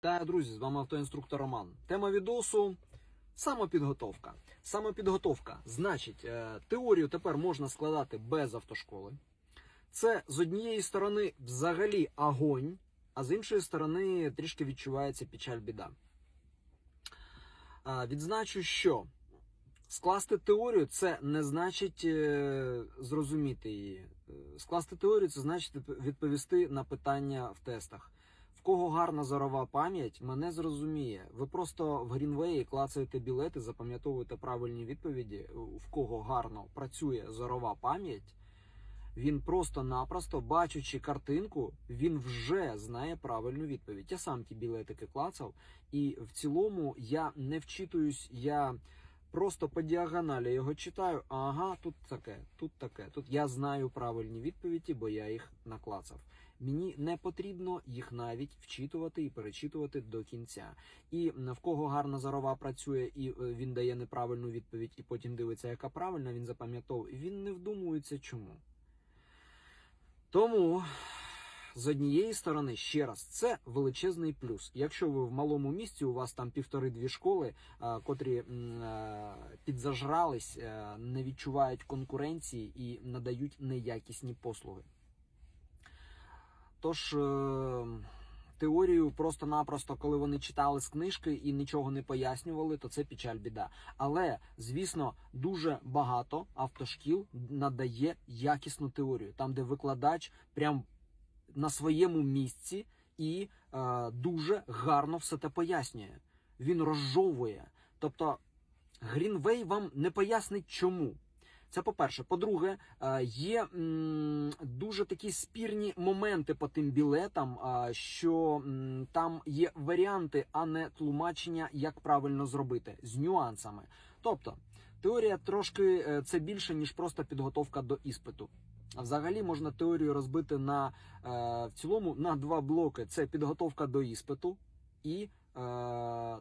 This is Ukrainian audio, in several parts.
Та друзі, з вами автоінструктор Роман. Тема відосу самопідготовка. Самопідготовка. Значить, е, теорію тепер можна складати без автошколи. Це з однієї сторони взагалі огонь, а з іншої сторони трішки відчувається печаль біда. Відзначу, що скласти теорію це не значить е, зрозуміти її. Скласти теорію це значить відповісти на питання в тестах. Кого гарна зорова пам'ять, мене зрозуміє. Ви просто в Грінвеї клацаєте білети, запам'ятовуєте правильні відповіді. В кого гарно працює зорова пам'ять, він просто-напросто, бачучи картинку, він вже знає правильну відповідь. Я сам ті білетики клацав, і в цілому я не вчитуюсь, я просто по діагоналі його читаю. Ага, тут таке, тут таке. Тут я знаю правильні відповіді, бо я їх наклацав. Мені не потрібно їх навіть вчитувати і перечитувати до кінця. І в кого гарна зорова працює, і е, він дає неправильну відповідь, і потім дивиться, яка правильна, він запам'ятовує. Він не вдумується чому. Тому. З однієї сторони, ще раз, це величезний плюс. Якщо ви в малому місті, у вас там півтори-дві школи, е, котрі е, підзажрались, е, не відчувають конкуренції і надають неякісні послуги. Тож теорію просто-напросто, коли вони читали з книжки і нічого не пояснювали, то це печаль біда. Але звісно, дуже багато автошкіл надає якісну теорію, там, де викладач прям на своєму місці і е, дуже гарно все те пояснює. Він розжовує. Тобто Грінвей вам не пояснить чому. Це по-перше. По-друге, е, є дуже такі спірні моменти по тим білетам, е, що там є варіанти, а не тлумачення, як правильно зробити з нюансами. Тобто, теорія трошки е, це більше ніж просто підготовка до іспиту. Взагалі можна теорію розбити на е, в цілому на два блоки: це підготовка до іспиту і е,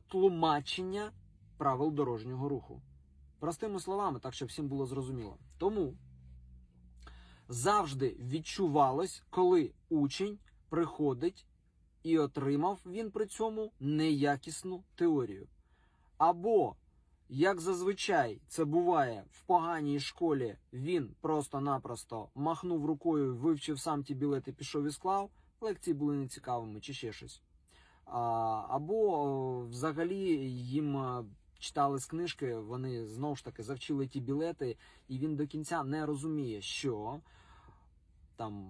тлумачення правил дорожнього руху. Простими словами, так щоб всім було зрозуміло. Тому завжди відчувалось, коли учень приходить і отримав він при цьому неякісну теорію. Або як зазвичай це буває в поганій школі, він просто-напросто махнув рукою, вивчив сам ті білети, пішов і склав, лекції були нецікавими чи ще щось. А, або взагалі їм е, читали з книжки, вони знову ж таки завчили ті білети, і він до кінця не розуміє, що там.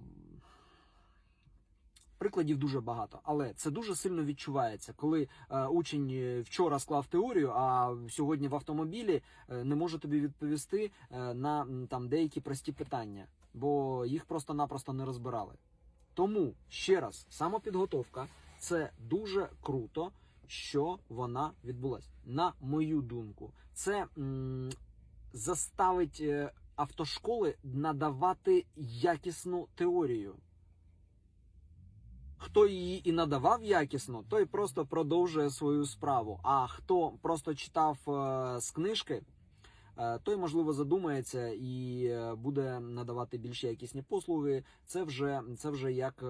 Прикладів дуже багато, але це дуже сильно відчувається, коли е, учень е, вчора склав теорію, а сьогодні в автомобілі е, не може тобі відповісти е, на там деякі прості питання, бо їх просто-напросто не розбирали. Тому ще раз, самопідготовка це дуже круто, що вона відбулась. На мою думку, це м, заставить е, автошколи надавати якісну теорію. Хто її і надавав якісно, той просто продовжує свою справу. А хто просто читав е, з книжки, е, той можливо задумається і е, буде надавати більш якісні послуги. Це вже це вже як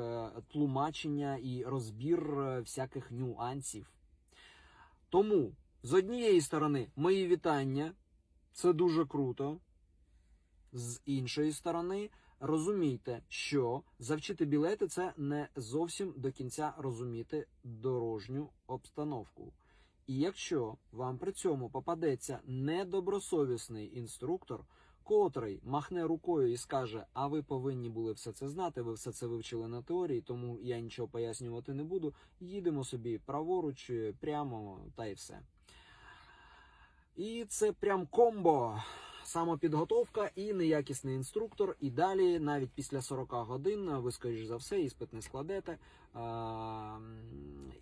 тлумачення і розбір е, всяких нюансів. Тому з однієї сторони, мої вітання, це дуже круто. З іншої сторони, розумійте, що завчити білети це не зовсім до кінця розуміти дорожню обстановку. І якщо вам при цьому попадеться недобросовісний інструктор, котрий махне рукою і скаже: А ви повинні були все це знати, ви все це вивчили на теорії, тому я нічого пояснювати не буду. Їдемо собі праворуч, прямо та й все. І це прям комбо. Самопідготовка і неякісний інструктор. І далі, навіть після 40 годин, ви, скоріш за все, іспит не складете. А,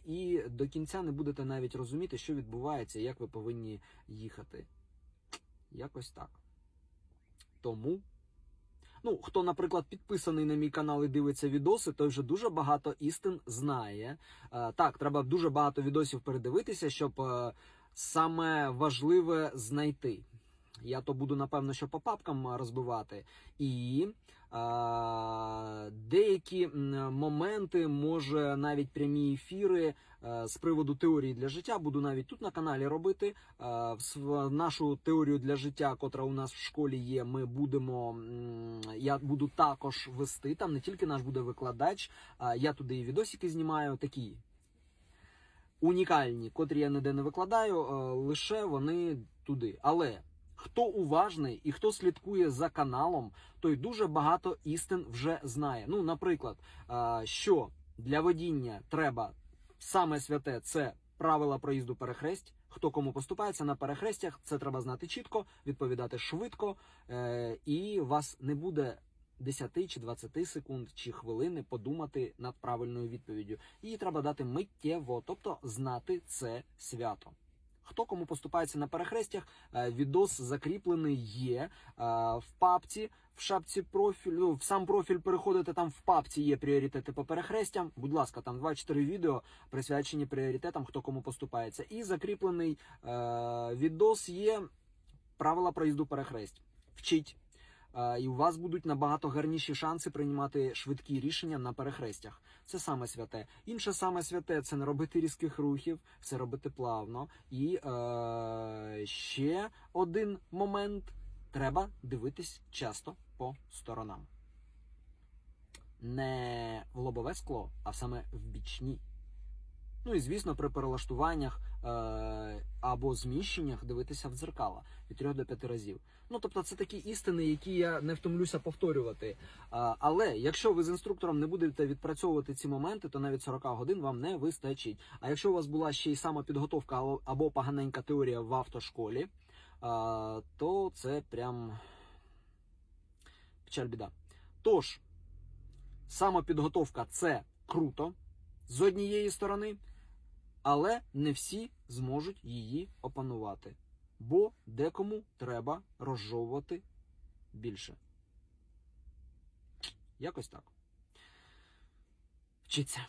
і до кінця не будете навіть розуміти, що відбувається, як ви повинні їхати. Якось так. Тому. Ну, хто, наприклад, підписаний на мій канал і дивиться відоси, той вже дуже багато істин знає. Е, так, треба дуже багато відосів передивитися, щоб е, саме важливе знайти. Я то буду, напевно, що по папкам розбивати. І е, Е, Деякі моменти, може навіть прямі ефіри е, з приводу теорії для життя. Буду навіть тут на каналі робити. Е, в нашу теорію для життя, котра у нас в школі є, ми будемо. Я буду також вести. Там не тільки наш буде викладач, а я туди і відосики знімаю. Такі унікальні, котрі я ніде не викладаю, е, лише вони туди. Але хто уважний і хто слідкує за каналом, той дуже багато істин вже знає. Ну, наприклад, е, що для водіння треба саме святе це правила проїзду перехресть. Хто кому поступається на перехрестях, це треба знати чітко, відповідати швидко, е, і вас не буде 10 чи 20 секунд чи хвилини подумати над правильною відповіддю. Її треба дати миттєво, тобто знати це свято. Хто кому поступається на перехрестях, е, відос закріплений є е, в папці, в шапці профілю, в сам профіль переходите, там в папці є пріоритети по перехрестям. Будь ласка, там 2-4 відео присвячені пріоритетам, хто кому поступається. І закріплений е, відос є правила проїзду перехресть. Вчіть. Е, І у вас будуть набагато гарніші шанси приймати швидкі рішення на перехрестях. Це саме святе. Інше саме святе це не робити різких рухів, це робити плавно. І е, ще один момент: треба дивитись часто по сторонам. Не в лобове скло, а саме в бічні. Ну і звісно, при перелаштуваннях е, або зміщеннях дивитися в дзеркала від 3 до 5 разів. Ну тобто, це такі істини, які я не втомлюся повторювати. А, але якщо ви з інструктором не будете відпрацьовувати ці моменти, то навіть 40 годин вам не вистачить. А якщо у вас була ще й самопідготовка або- або поганенька теорія в автошколі, а, то це прям печаль біда. Тож, самопідготовка це круто з однієї сторони, але не всі зможуть її опанувати. Бо декому треба розжовувати більше. Якось так. Вчиться.